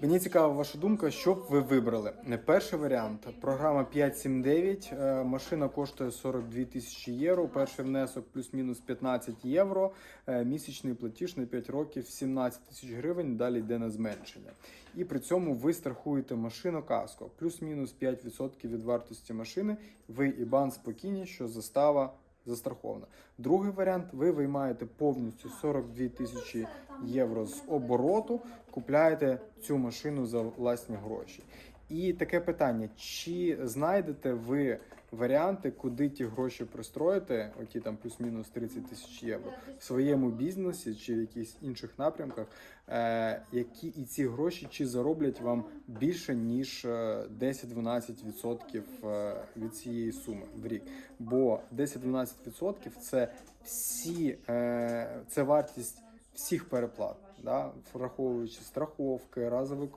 Мені цікава ваша думка, що б ви вибрали. Перший варіант. Програма 579. е, Машина коштує 42 тисячі євро. Перший внесок плюс-мінус 15 євро. е, Місячний платіж на 5 років 17 тисяч гривень. Далі йде на зменшення. І при цьому ви страхуєте машину каско. Плюс-мінус 5% від вартості машини. Ви і бан спокійні, що застава застрахована. Другий варіант: ви виймаєте повністю 42 тисячі євро з обороту, купляєте цю машину за власні гроші. І таке питання: чи знайдете ви варіанти, куди ті гроші пристроїти, оті там плюс-мінус 30 тисяч євро, в своєму бізнесі чи в якихось інших напрямках, е, які і ці гроші чи зароблять вам більше ніж е, 10-12% е, від цієї суми в рік? Бо 10-12% це всі е, це вартість всіх переплат, да, враховуючи страховки, разовий